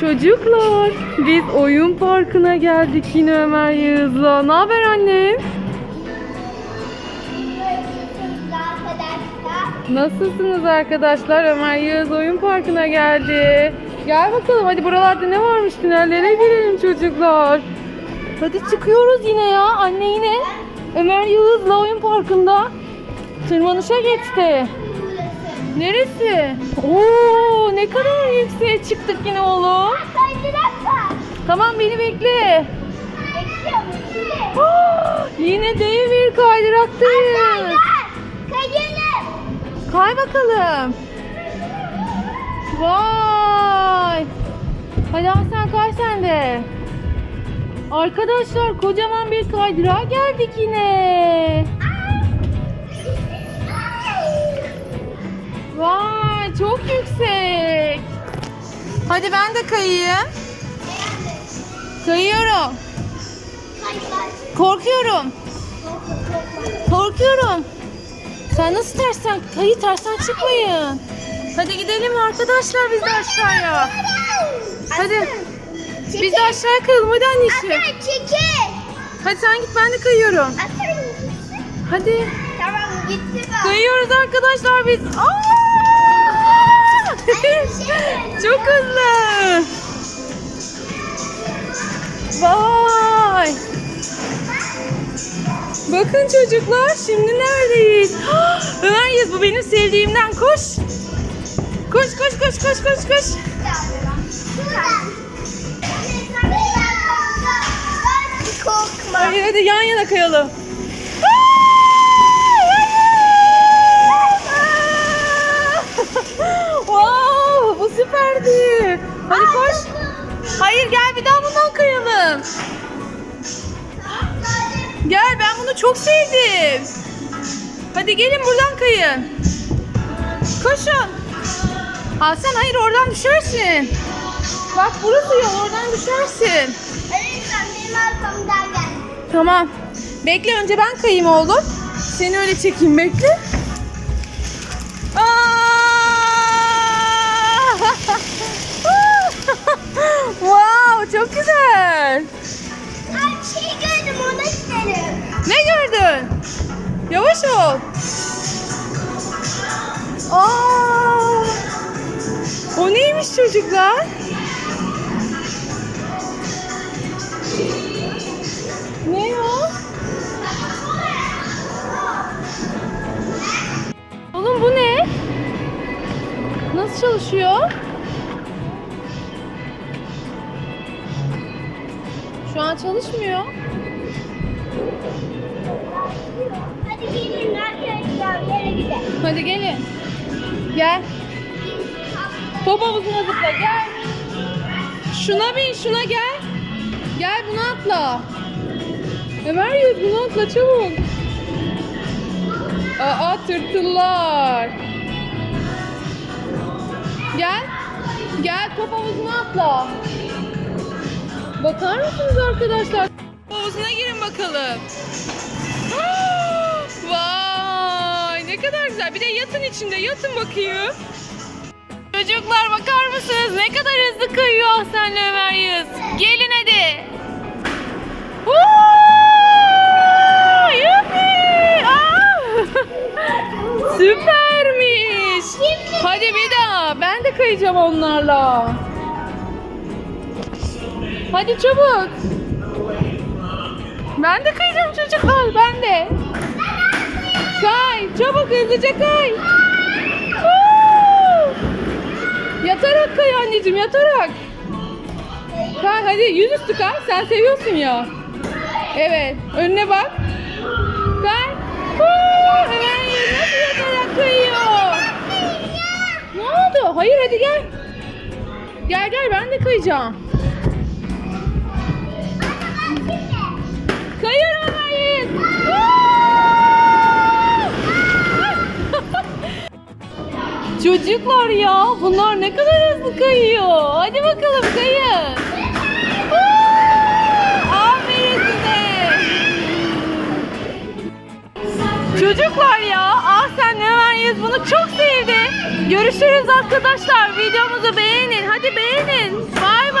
Çocuklar, biz oyun parkına geldik yine Ömer Yağız'la. Ne haber annem? Nasılsınız arkadaşlar? Ömer Yağız oyun parkına geldi. Gel bakalım hadi buralarda ne varmış tünellere girelim çocuklar. Hadi çıkıyoruz yine ya. Anne yine Ömer Yağız'la oyun parkında tırmanışa geçti. Neresi? Oo ne kadar yükseğe çıktık yine oğlum. Tamam beni bekle. Aa, yine dev bir kaydıraktayız. Kay bakalım. Vay. Hadi Hasan kay sen de. Arkadaşlar kocaman bir kaydırağa geldik yine. Vay çok yüksek. Hadi ben de kayayım. Kayıyorum. Korkuyorum. Korkuyorum. Sen nasıl tersten? Hayır tersten çıkmayın. Hadi gidelim arkadaşlar biz de aşağıya. Hadi. Biz de aşağıya kayalım hadi anneciğim. Hadi sen git ben de kayıyorum. Hadi. Tamam gitti bak. Kayıyoruz arkadaşlar biz. Aa! Çok hızlı. Vay. Bakın çocuklar şimdi neredeyiz? Ömer Yaz bu benim sevdiğimden koş. Koş koş koş koş koş koş. Korkma. Hayır hadi yan yana kayalım. Süperdi. Hadi koş. Hayır gel bir daha bundan kayalım. Gel ben bunu çok sevdim. Hadi gelin buradan kayın. Koşun. Hasan hayır oradan düşersin. Bak burası yol oradan düşersin. Tamam. Bekle önce ben kayayım oğlum. Seni öyle çekeyim bekle. Yavaş ol. Aa! O neymiş çocuklar? Ne o? Oğlum bu ne? Nasıl çalışıyor? Şu an çalışmıyor. Hadi gelin arkadaşlar yere gidelim. Hadi gelin. Gel. Top havuzuna zıpla gel. Şuna bin şuna gel. Gel buna atla. Ömer Yüz buna atla çabuk. Aa tırtıllar. Gel. Gel top havuzuna atla. Bakar mısınız arkadaşlar? Havuzuna girin bakalım. Vay ne kadar güzel. Bir de yatın içinde yatın bakayım. Çocuklar bakar mısınız? Ne kadar hızlı kayıyor Ahsen'le Ömer Yağız. Gelin hadi. Süpermiş. Hadi bir daha. Ben de kayacağım onlarla. Hadi çabuk. Ben de kayacağım çocuklar. Ben de. Kay. Çabuk hızlıca kay. Yatarak kay anneciğim yatarak. Kay hadi yüzüstü kay. Sen seviyorsun ya. Evet. Önüne bak. Kay. Ömer nasıl yatarak kayıyor? Ne oldu? Hayır hadi gel. Gel gel ben de kayacağım. Çocuklar ya bunlar ne kadar hızlı kayıyor. Hadi bakalım kayın. Aferin size. Çocuklar ya ah sen ne Ömer Yüz bunu çok sevdi. Görüşürüz arkadaşlar. Videomuzu beğenin. Hadi beğenin. Bay bay.